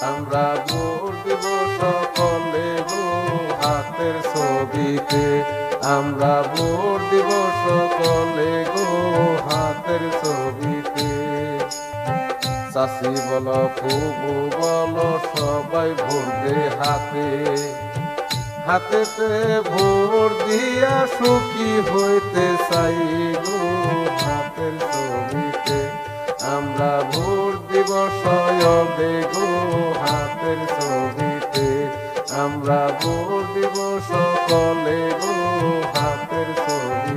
আমরা ভোট দিব সকলে হাতের ছবিতে। আমরা ভোট দিব সকলে গো হাতের ছবিতে। চাষি বল, ফুবু বল, সবাই ভোট হাতে। হাতেতে ভোট দিয়া সুখী হইতে চাই গো। সয়দে গো হাতের ছবিতে। আমরা ভোট দিব সকলে গো হাতের ছবিতে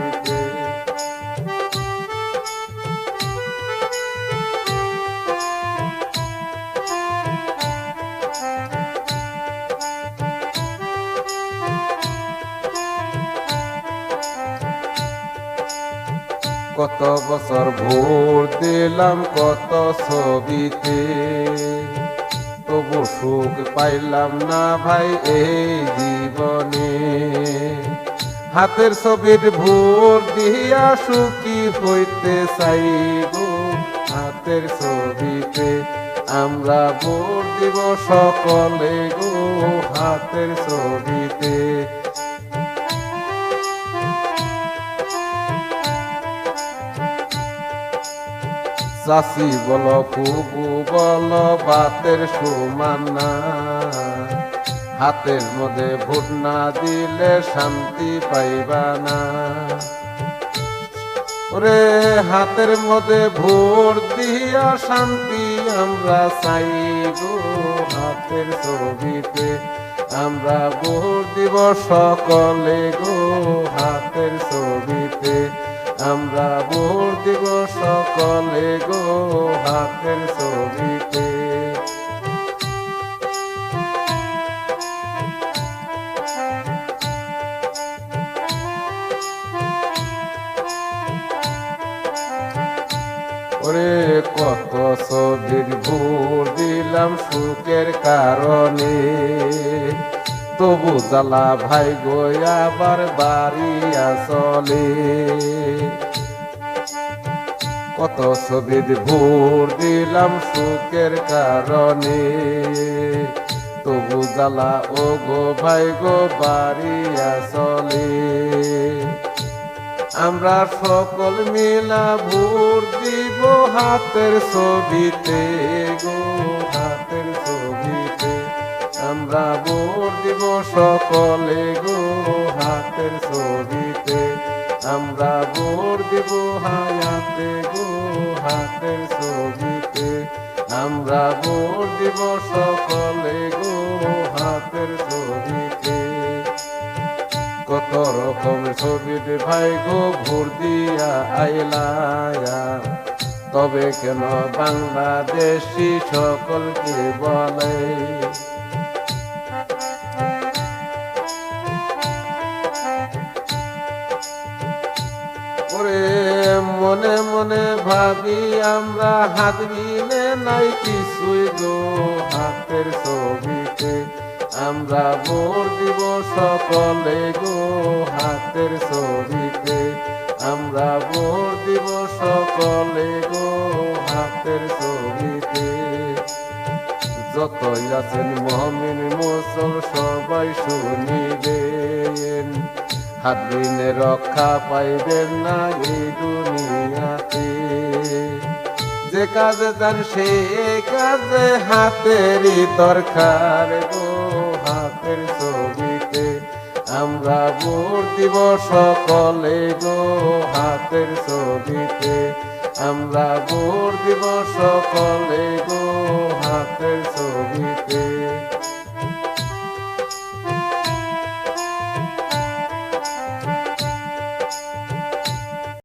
কত বছর ভোর দিলাম, কত ছবিতে। তবু সুখ পাইলাম না ভাই এই জীবনে। হাতের ছবির ভোর দিয়া সুখী হইতে চাই গো হাতের ছবিতে আমরা ভোর দিব সকলে গো। হাতের ছবিতে চাষি বল ফুবু বল, বাতের সমান। না হাতের মধ্যে ভোট না দিলে শান্তি পাইবা না। ওরে হাতের মধ্যে ভোট দিয়া শান্তি আমরা চাই গো। হাতের ছবিতে আমরা ভোট দিব সকলে গো। হাতের ছবিতে আমরা ভোট সকলে গো হাতের ছবিতে। ওরে কত ছবির ভোর দিলাম সুখের কারণে। তবু জ্বালা ভাই গো, আবার বাড়ি আসলে। কত ছবির ভোর দিলাম সুখের কারণে। তবু জ্বালা ও গো ভাই গো, বাড়ি আসলে। আমরা সকল মিলা ভোর দিব হাতের ছবিতে গো, হাতের ছবিতে। আমরা ভোট দিব সকলে গো, হাতের ছবিতে আমরা ভোট দিব হায়াতে গো হাতের ছবিতে। আমরা ভোট দিব সকলে গো হাতের ছবিতে। কত রকম ছবিতে ভাই গো ভোর দিয়া আইলায়া। তবে কেন বাংলাদেশি সকলকে বলে? ভাবি, আমরা হাত মিলে নাই কিছুই গো হাতের ছবিতে। আমরা ভোট দিব সকলে গো হাতের ছবিতে। আমরা ভোট দিব সকলে গো হাতের ছবিতে। যতই আছেন মহমিন মুসল, সবাই শুনিবেন। হাত দিনে রক্ষা পাইবেন না এই দুনিয়াতে যে কাজে যান সে কাজে হাতেরই দরকার গো, হাতের ছবিতে আমরা ভোট দিব সকলে গো, হাতের ছবিতে আমরা ভোট দিব সকলে গো, হাতের ছবিতে